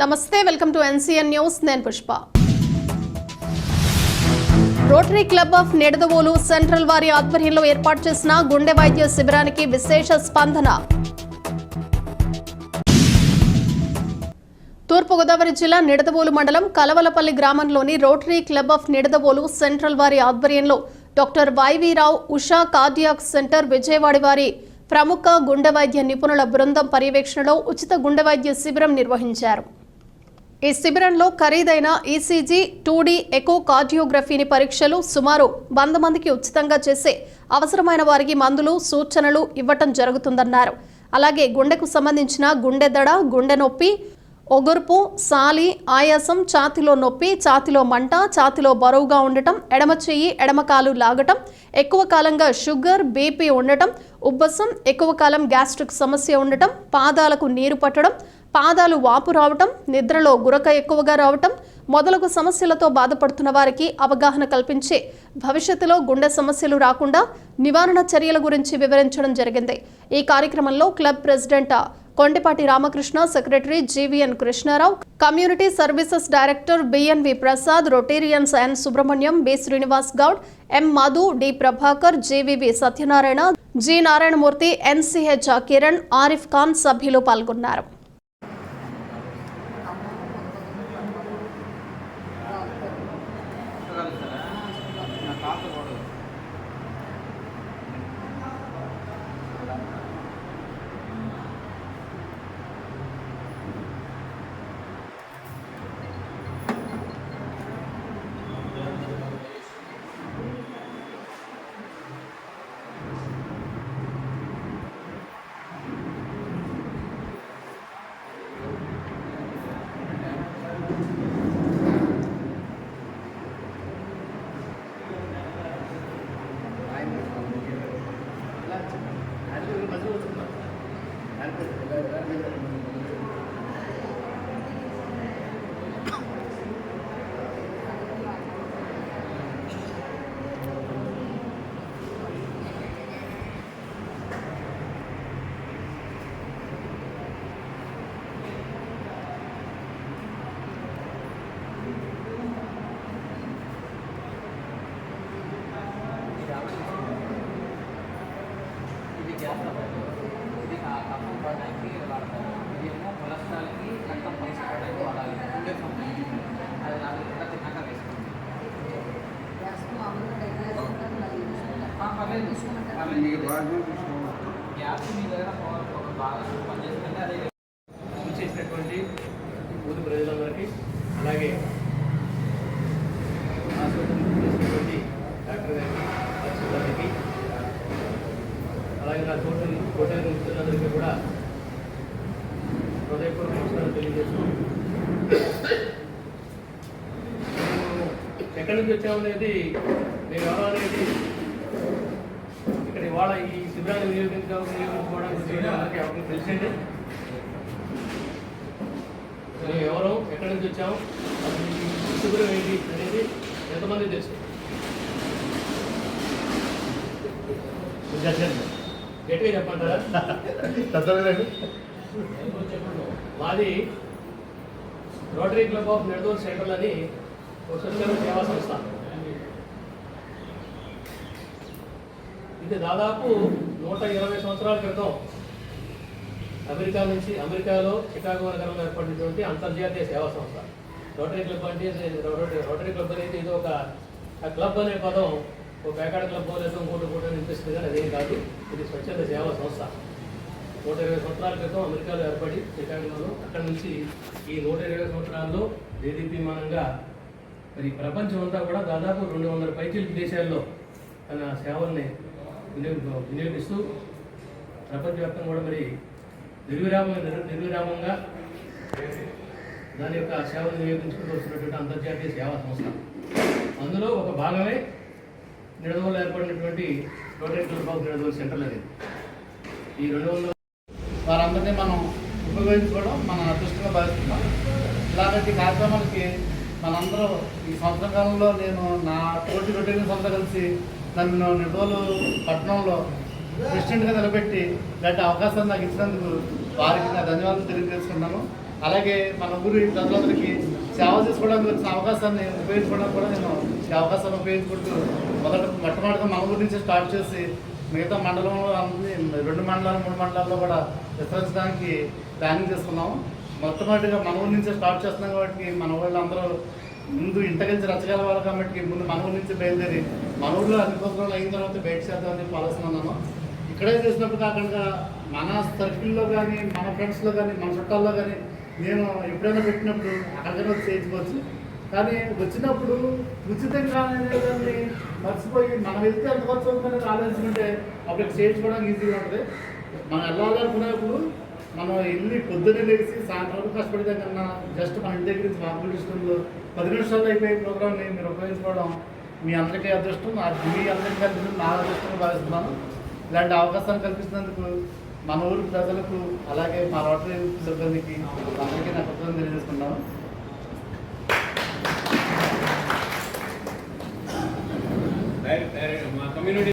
నమస్తే welcome to NCN news. నేను Pushpa. Rotary club of Nidadavolu central వారి ఆధ్వర్యంలో ఏర్పాటు చేసిన గుండె వైద్య శిబిరానికి విశేష స్పందన. తూర్పుగోదావరి జిల్లా నిడదవోలు మండలం కలవలపల్లి గ్రామంలోని Rotary Club of Nidadavolu central వారి ఆధ్వర్యంలో doctor Y V Rao Usha cardiac centre Vijayawada వారి ప్రముఖ గుండె వైద్య నిపుణుల బృందం పర్యవేక్షణలో ఉచిత గుండె వైద్య శిబిరం నిర్వహించారు. ఈ శిబిరంలో ఖరీదైన ఈసీజీ టూడీ ఎకో కార్డియోగ్రఫీని పరీక్షలు సుమారు వంద మందికి ఉచితంగా చేసే అవసరమైన వారికి మందులు సూచనలు ఇవ్వటం జరుగుతుందన్నారు. అలాగే గుండెకు సంబంధించిన గుండె దడ గుండె నొప్పి ఒగుర్పు సాలి ఆయాసం ఛాతిలో నొప్పి ఛాతిలో మంట ఛాతిలో బరువుగా ఉండటం ఎడమ చెయ్యి ఎడమకాలు లాగటం ఎక్కువ కాలంగా షుగర్ బీపీ ఉండటం ఉబ్బసం ఎక్కువ కాలం గ్యాస్ట్రిక్ సమస్య ఉండటం పాదాలకు నీరు పట్టడం పాదాలు వాపు రావటం నిద్రలో గురక ఎక్కువగా రావటం మొదలగు సమస్యలతో బాధపడుతున్న వారికి అవగాహన కల్పించి భవిష్యత్తులో గుండె సమస్యలు రాకుండా నివారణ చర్యల గురించి వివరించడం జరిగింది. ఈ కార్యక్రమంలో club president Kondapati Ramakrishna secretary G V N Krishna Rao community services director B N V Prasad rotarians N Subrahmanyam B Srinivas Goud M Madhu D Prabhakar G V V Satyanarayana G Narayanamurthy N C H Kiran Arif Khan సభ్యులు పాల్గొన్నారు. عدد الأبيض చేసినటువంటి ఊరి ప్రజలందరికీ అలాగే చేసినటువంటి doctor గారికి సిబ్బందికి అలాగే నా తోటి కోటల మిత్రులందరికీ కూడా హృదయపూర్వక నమస్కారం తెలియజేస్తూ ఎక్కడి నుంచి వచ్చామనేది మేము ఎవరు అనేది ఇవాళ ఈ వినియోగించుకో వినియోగించుకోవడానికి వాళ్ళకి ఎవరికి తెలిసింది. మేము ఎవరు ఎక్కడి నుంచి వచ్చాము? శిబిరం ఏంటి అనేది ఎంతమంది తెలుసు? గట్టిగా చెప్పంటారా మాది rotary club of Nidadavolu central అని ఒక స్వచ్ఛంద సేవా సంస్థ ఇది దాదాపు నూట ఇరవై సంవత్సరాల క్రితం అమెరికా నుంచి అమెరికాలో చికాగో నగరంలో ఏర్పడినటువంటి అంతర్జాతీయ సేవా సంస్థ. రోటరీ క్లబ్ అంటే రోటరీ క్లబ్ అనేది ఇది ఒక ఆ క్లబ్ అనే పదం ఒక పేకాడ క్లబ్ లేదా ఇంకోటి ఇంకోటి అనిపిస్తుంది కానీ అదేం కాదు. ఇది స్వచ్ఛంద సేవా సంస్థ. నూట ఇరవై సంవత్సరాల క్రితం అమెరికాలో ఏర్పడి చికాగోలో అక్కడ నుంచి ఈ నూట ఇరవై సంవత్సరాల్లో దేదీప్యమానంగా మరి ప్రపంచం అంతా కూడా దాదాపు రెండు వందల పైకి దేశాల్లో తన సేవల్ని వినియోగ వినియోగిస్తూ ప్రపంచవ్యాప్తంగా కూడా మరి నిర్విరామ నిర్విరామంగా దాని యొక్క సేవలు వినియోగించుకుంటూ వస్తున్నటువంటి అంతర్జాతీయ సేవా సంస్థ. అందులో ఒక భాగమే నిడదవోలు ఏర్పడినటువంటి rotary club of Nidadavolu center అనేది ఈ రెండు వందల వారందరినీ మనం ఉపయోగించుకోవడం మన అదృష్టంగా భావిస్తున్నాం. ఇలాంటి కార్యక్రమాలకి మనందరూ ఈ సంవత్సర కాలంలో నేను నా తోటి రొటీన్ సొంత కలిసి నన్ను నిడోలు పట్టణంలో ప్రెసిడెంట్గా నిలబెట్టి ఇలాంటి అవకాశాన్ని నాకు ఇచ్చినందుకు వారికి నా ధన్యవాదాలు తెలియజేసుకున్నాను అలాగే మన ఊరి ప్రజలందరికీ సేవ చేసుకోవడానికి వచ్చిన అవకాశాన్ని ఉపయోగించుకోవడానికి కూడా నేను ఈ అవకాశాన్ని ఉపయోగించుకుంటూ మొదట మొట్టమొదటిగా మన ఊరి నుంచి స్టార్ట్ చేసి మిగతా మండలంలో రెండు మండలాలు మూడు మండలాల్లో కూడా విస్తరించడానికి ప్లానింగ్ చేసుకున్నాము. మొట్టమొదటిగా మన ఊరి నుంచే స్టార్ట్ చేస్తున్నాం కాబట్టి మన వాళ్ళందరూ ముందు ఇంటకెళ్ళి రచ్చగలవాలి కాబట్టి ముందు మన ఊరి నుంచి బయలుదేరి మన ఊళ్ళో అన్ని ప్రోగ్రాంలు అయిన తర్వాత బయట చేద్దామని చెప్పి ఆలోచన ఉన్నాను ఇక్కడే చేసినప్పుడు కాకుండా మన సర్కిల్లో కానీ మన ఫ్రెండ్స్లో కానీ మన చుట్టాల్లో కానీ నేను ఎప్పుడైనా పెట్టినప్పుడు అక్కడికైనా వచ్చి చేయించుకోవచ్చు. కానీ వచ్చినప్పుడు ఉచితంగా అనేదాన్ని మర్చిపోయి మనం వెళ్తే ఎంత ఖర్చు అవుతుందని ఆలోచించుకుంటే అప్పుడు చేయించుకోవడానికి ఈజీగా ఉంటుంది. మనం వెళ్ళాలనుకునేప్పుడు మనం వెళ్ళి పొద్దున్నే లేచి సాయంత్రం వరకు కష్టపడితే కన్నా జస్ట్ మన ఇంటి దగ్గర నుంచి మార్పుల్ డిస్టంలో పది నిమిషాల్లో అయిపోయే ప్రోగ్రామ్ని మీరు ఉపయోగించుకోవడం మీ అందరికీ అదృష్టం మీ అందరికీ కల్పించడం నా అదృష్టంగా భావిస్తున్నాను. ఇలాంటి అవకాశాన్ని కల్పిస్తున్నందుకు మన ఊరు ప్రజలకు అలాగే మా రోటరీ సిబ్బందికి అందరికీ నా కృతజ్ఞతలు తెలియజేసుకున్నాను డైరెక్ట్ మా కమ్యూనిటీ